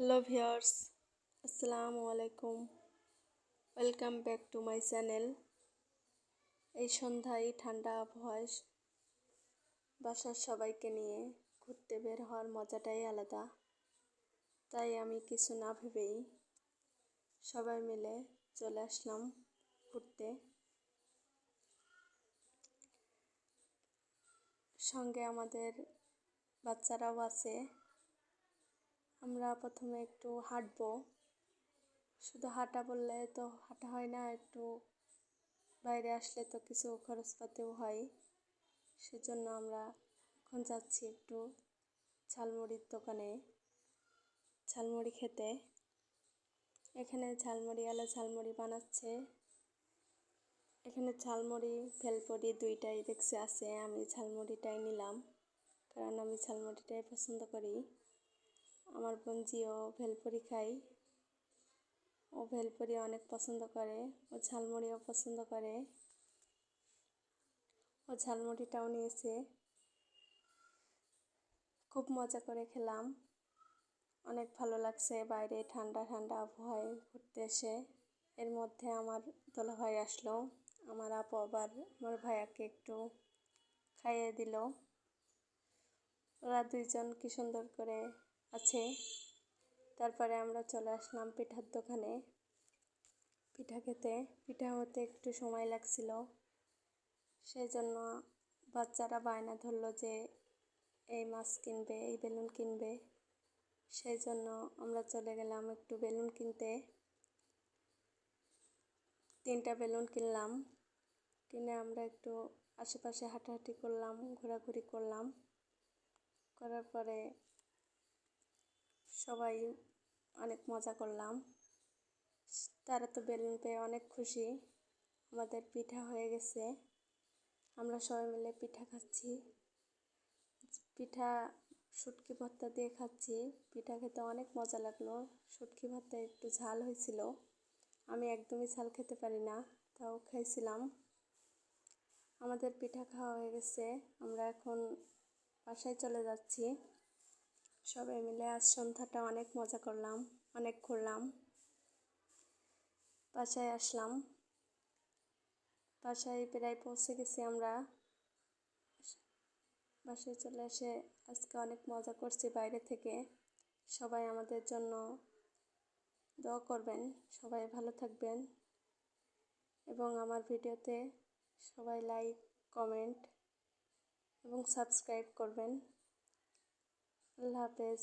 Hello viewers আসসালামু আলাইকুম welcome back to my channel এই সন্ধ্যায় ঠান্ডা আবহাওয়ায় বাসার সবাইকে নিয়ে ঘুরতে বের হওয়ার মজাটাই আলাদা। তাই আমি কিছু না ভেবেই সবাই মিলে চলে আসলাম ঘুরতে। সঙ্গে আমাদের বাচ্চারাও আছে। আমরা প্রথমে একটু হাঁটবো। শুধু হাঁটা বললে তো হাঁটা হয় না, একটু বাইরে আসলে তো কিছু খরচপাতিও হয়। সেজন্য আমরা এখন যাচ্ছি একটু ঝালমুড়ির দোকানে। ঝালমুড়ি খেতে। এখানে ঝালমুড়িওয়ালা ঝালমুড়ি বানাচ্ছে। এখানে ঝালমুড়ি, ভেলপুরি দুইটাই দেখছি আছে, আমি ঝালমুড়িটাই নিলাম। কারণ আমি ঝালমুড়িটাই পছন্দ করি। আমার বোনজিও ভেলপুরি খাই। ও ভেলপুরি অনেক পছন্দ করে, ও ঝালমুড়িও পছন্দ করে। ও ঝালমুড়িটাও নিয়েছে। খুব মজা করে খেলাম। অনেক ভালো লাগছে বাইরে ঠান্ডা ঠান্ডা আবহাওয়ায় ঘুরতে এসে। এর মধ্যে আমার ভাই আসলো। আমার আপু আবার আমার ভাইয়াকে একটু খাইয়ে দিল। ওরা দুইজন কি সুন্দর করে আছে। তারপরে আমরা চলে আসলাম পিঠার দোকানে। পিঠা খেতে। পিঠা হতে একটু সময় লাগছিল। সেই জন্য বাচ্চারা বায়না ধরলো যে, এই মাছ কিনবে, এই বেলুন কিনবে। সেই জন্য আমরা চলে গেলাম একটু বেলুন কিনতে। তিনটা বেলুন কিনলাম। কিনে আমরা একটু আশেপাশে হাঁটাহাঁটি করলাম, ঘোরাঘুরি করলাম। করার পরে সবাই অনেক মজা করলাম। তারা তো বেলুন পেয়ে অনেক খুশি। আমাদের পিঠা হয়ে গেছে। আমরা সবাই মিলে পিঠা খাচ্ছি। পিঠা, শুটকি ভর্তা দিয়ে খাচ্ছি। পিঠা খেতে অনেক মজা লাগল। শুটকি ভর্তা একটু ঝাল হয়েছিল। আমি একদমই ঝাল খেতে পারি না, তাও খাইছিলাম। আমাদের পিঠা খাওয়া হয়ে গেছে। আমরা এখন বাসায় চলে যাচ্ছি। সবাই মিলে আজ সন্ধ্যাটা অনেক মজা করলাম, অনেক ঘুরলাম। বাসায় আসলাম। বাসায় প্রায় পৌঁছে গেছি আমরা। বাসায় চলে এসে আজকে অনেক মজা করছি বাইরে থেকে। সবাই আমাদের জন্য দোয়া করবেন, সবাই ভালো থাকবেন। এবং আমার ভিডিওতে সবাই লাইক কমেন্ট এবং সাবস্ক্রাইব করবেন। আল্লাহ হাফেজ।